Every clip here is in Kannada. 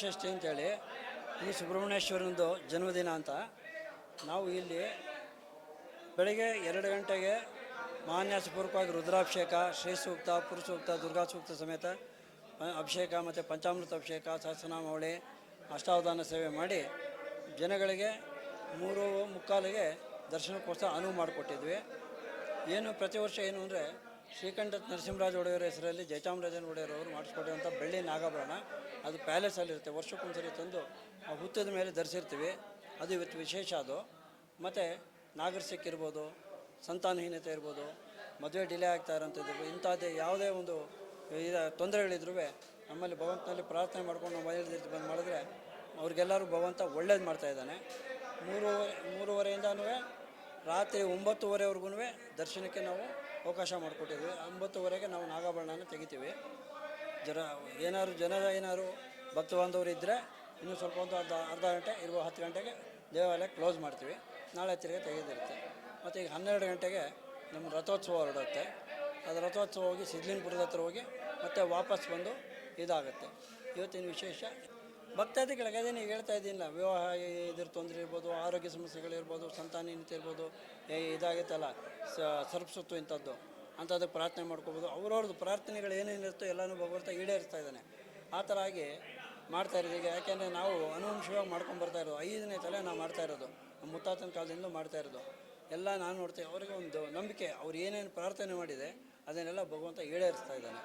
ಷಷ್ಠಿ ಅಂತೇಳಿ ಈ ಸುಬ್ರಹ್ಮಣ್ಯೇಶ್ವರನದು ಜನ್ಮದಿನ ಅಂತ. ನಾವು ಇಲ್ಲಿ ಬೆಳಗ್ಗೆ ಎರಡು ಗಂಟೆಗೆ ಮಹಾನ್ಯಾಸಪೂರ್ವಕವಾಗಿ ರುದ್ರಾಭಿಷೇಕ ಶ್ರೀ ಸೂಕ್ತ ಪುರುಷ ಸೂಕ್ತ ದುರ್ಗಾ ಸೂಕ್ತ ಸಮೇತ ಅಭಿಷೇಕ ಮತ್ತು ಪಂಚಾಮೃತ ಅಭಿಷೇಕ ಸಹಸ್ರನಾಮಾವಳಿ ಅಷ್ಟಾವಧಾನ ಸೇವೆ ಮಾಡಿ ಜನಗಳಿಗೆ ಮೂರು ಮುಕ್ಕಾಲಿಗೆ ದರ್ಶನಕ್ಕೋಸ್ಕರ ಅನುವು ಮಾಡಿಕೊಟ್ಟಿದ್ವಿ. ಏನು ಪ್ರತಿ ವರ್ಷ ಏನು ಅಂದರೆ ಶ್ರೀಕಂಠ ನರಸಿಂಹರಾಜ ಒಡೆಯರ ಹೆಸರಲ್ಲಿ ಜಯಚಾಮರಾಜನ ಒಡೆಯರ್ ಅವರು ಮಾಡಿಸ್ಕೊಟ್ಟಿರುವಂಥ ಬೆಳ್ಳಿ ನಾಗಾಭರಣ. ಅದು ಪ್ಯಾಲೇಸಲ್ಲಿರುತ್ತೆ ವರ್ಷಕ್ಕೊಂದ್ಸರಿ ತಂದು ಆ ಹುತ್ತದ ಮೇಲೆ ಧರಿಸಿರ್ತೀವಿ. ಅದು ಇವತ್ತು ವಿಶೇಷ ಅದು. ಮತ್ತು ನಾಗರ ಸಿಕ್ಕಿರ್ಬೋದು ಸಂತಾನಹೀನತೆ ಇರ್ಬೋದು, ಮದುವೆ ಡಿಲೇ ಆಗ್ತಾ ಇರೋಂಥದ್ದು ಇಂಥದ್ದೇ ಯಾವುದೇ ಒಂದು ಇದ ತೊಂದರೆಗಳಿದ್ರೂ ನಮ್ಮಲ್ಲಿ ಭಗವಂತನಲ್ಲಿ ಪ್ರಾರ್ಥನೆ ಮಾಡ್ಕೊಂಡು ನಾವು ಮನೆಯಲ್ಲಿ ಬಂದು ಮಾಡಿದ್ರೆ ಅವ್ರಿಗೆಲ್ಲರೂ ಭಗವಂತ ಒಳ್ಳೇದು ಮಾಡ್ತಾ ಇದ್ದಾನೆ. ಮೂರುವರೆ ಮೂರುವರೆಯಿಂದನೂ ರಾತ್ರಿ ಒಂಬತ್ತುವರೆವರೆಗೂ ದರ್ಶನಕ್ಕೆ ನಾವು ಅವಕಾಶ ಮಾಡಿಕೊಟ್ಟಿದ್ವಿ. ಒಂಬತ್ತುವರೆಗೆ ನಾವು ನಾಗಾಭರಣನ ತೆಗಿತೀವಿ. ಜನ ಏನಾದ್ರು ಜನರ ಏನಾದ್ರು ಭಕ್ತ ಬಾಂಧವರು ಇದ್ದರೆ ಇನ್ನೂ ಸ್ವಲ್ಪ ಒಂದು ಅರ್ಧ ಅರ್ಧ ಗಂಟೆ ಇರುವ ಹತ್ತು ಗಂಟೆಗೆ ದೇವಾಲಯ ಕ್ಲೋಸ್ ಮಾಡ್ತೀವಿ. ನಾಳೆ ತಿರುಗಿ ತೆಗೆದಿರುತ್ತೆ. ಮತ್ತು ಈಗ ಹನ್ನೆರಡು ಗಂಟೆಗೆ ನಮ್ಮ ರಥೋತ್ಸವ ಹೊರಡುತ್ತೆ. ಅದು ರಥೋತ್ಸವ ಹೋಗಿ ಸಿದ್ಲಿಂಗ್ಪುರದ ಹತ್ರ ಹೋಗಿ ಮತ್ತೆ ವಾಪಸ್ ಬಂದು ಇದಾಗುತ್ತೆ. ಇವತ್ತಿನ ವಿಶೇಷ ಭಕ್ತಾದಿಗಳಿಗೆ ಅದೇ ನೀವು ಹೇಳ್ತಾ ಇದ್ದೀನಿಲ್ಲ, ವಿವಾಹ ಇದ್ರ ತೊಂದರೆ ಇರ್ಬೋದು, ಆರೋಗ್ಯ ಸಮಸ್ಯೆಗಳಿರ್ಬೋದು ಸಂತಾನಹೀನತೆ ಇರ್ಬೋದು ಇದಾಗುತ್ತಲ್ಲ ಸರ್ಪಸುತ್ತು ಇಂಥದ್ದು. ಅಂಥದ್ದಕ್ಕೆ ಪ್ರಾರ್ಥನೆ ಮಾಡ್ಕೋಬೋದು. ಅವ್ರವ್ರದ್ದು ಪ್ರಾರ್ಥನೆಗಳು ಏನೇನಿರುತ್ತೋ ಎಲ್ಲನೂ ಭಗವಂತ ಈಡೇರಿಸ್ತಾ ಇದ್ದಾನೆ. ಆ ಥರ ಆಗಿ ಮಾಡ್ತಾ ಇರೋದು. ಈಗ ಯಾಕೆಂದರೆ ನಾವು ಅನುವಂಶವಾಗಿ ಮಾಡ್ಕೊಂಡು ಬರ್ತಾ ಇರೋದು. ಐದನೇ ತಲೆ ನಾವು ಮಾಡ್ತಾ ಇರೋದು. ನಮ್ಮ ಮುತ್ತಾತನ ಕಾಲದಿಂದ ಮಾಡ್ತಾ ಇರೋದು. ಎಲ್ಲ ನಾನು ನೋಡ್ತೇವೆ ಅವರಿಗೆ ಒಂದು ನಂಬಿಕೆ, ಅವ್ರು ಏನೇನು ಪ್ರಾರ್ಥನೆ ಮಾಡಿದೆ, ಅದನ್ನೆಲ್ಲ ಭಗವಂತ ಈಡೇರಿಸ್ತಾ ಇದ್ದಾನೆ.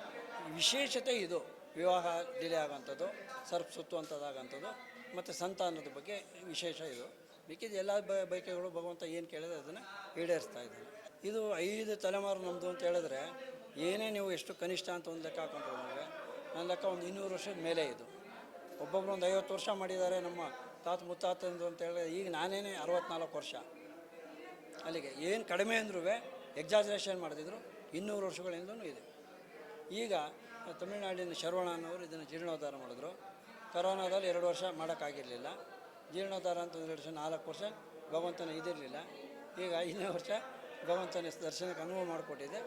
ವಿಶೇಷತೆ ಇದು. ವಿವಾಹ ಡಿಲೇ ಆಗೋಂಥದ್ದು ಸರ್ಪ್ ಸುತ್ತುವಂಥದ್ದಾಗಂಥದ್ದು ಮತ್ತು ಸಂತಾನದ ಬಗ್ಗೆ ವಿಶೇಷ ಇದು. ಮಿಕ್ಕಿದ ಎಲ್ಲ ಬೈಕೆಗಳು ಭಗವಂತ ಏನು ಕೇಳಿದ್ರೆ ಅದನ್ನು ಈಡೇರಿಸ್ತಾ ಇದ್ದಾನೆ. ಇದು ಐದು ತಲೆಮಾರು ನಮ್ಮದು ಅಂತ ಹೇಳಿದ್ರೆ ಏನೇ ನೀವು ಎಷ್ಟು ಕನಿಷ್ಠ ಅಂತ ಒಂದು ಲೆಕ್ಕ ಹಾಕೊಂಡ್ರೆ ನಮಗೆ ನನ್ನ ಲೆಕ್ಕ ಒಂದು ಇನ್ನೂರು ವರ್ಷದ ಮೇಲೆ ಇದು. ಒಬ್ಬೊಬ್ರು ಒಂದು ಐವತ್ತು ವರ್ಷ ಮಾಡಿದ್ದಾರೆ ನಮ್ಮ ತಾತ ಮುತ್ತಾತಂದು ಅಂತ ಹೇಳಿದ್ರೆ ಈಗ ನಾನೇನೇ ಅರವತ್ನಾಲ್ಕು ವರ್ಷ. ಅಲ್ಲಿಗೆ ಏನು ಕಡಿಮೆ ಅಂದ್ರೂ ಎಕ್ಸಾಜರೇಷನ್ ಮಾಡಿದ್ರು ಇನ್ನೂರು ವರ್ಷಗಳಿಂದಲೂ ಇದೆ. ಈಗ ತಮಿಳುನಾಡಿನ ಶರವಣ ಅನ್ನೋರು ಇದನ್ನು ಜೀರ್ಣೋದ್ಧಾರ ಮಾಡಿದ್ರು. ಕರೋನಾದಲ್ಲಿ ಎರಡು ವರ್ಷ ಮಾಡೋಕ್ಕಾಗಿರಲಿಲ್ಲ. ಜೀರ್ಣೋದ್ಧಾರ ಅಂತ ಒಂದು ಎರಡು ವರ್ಷ, ನಾಲ್ಕು ವರ್ಷ ಭಗವಂತನ ಇದಿರಲಿಲ್ಲ. ಈಗ ಐದನೇ ವರ್ಷ ಭಗವಂತನ ದರ್ಶನಕ್ಕೆ ಅನುಭವ ಮಾಡಿಕೊಟ್ಟಿದೆ.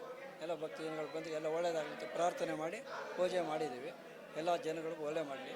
ಎಲ್ಲ ಭಕ್ತಜನಗಳು ಬಂದು ಎಲ್ಲ ಒಳ್ಳೆಯದಾಗಲಿ ಪ್ರಾರ್ಥನೆ ಮಾಡಿ ಪೂಜೆ ಮಾಡಿದ್ದೀವಿ. ಎಲ್ಲ ಜನಗಳಿಗೂ ಒಳ್ಳೆ ಮಾಡಲಿ.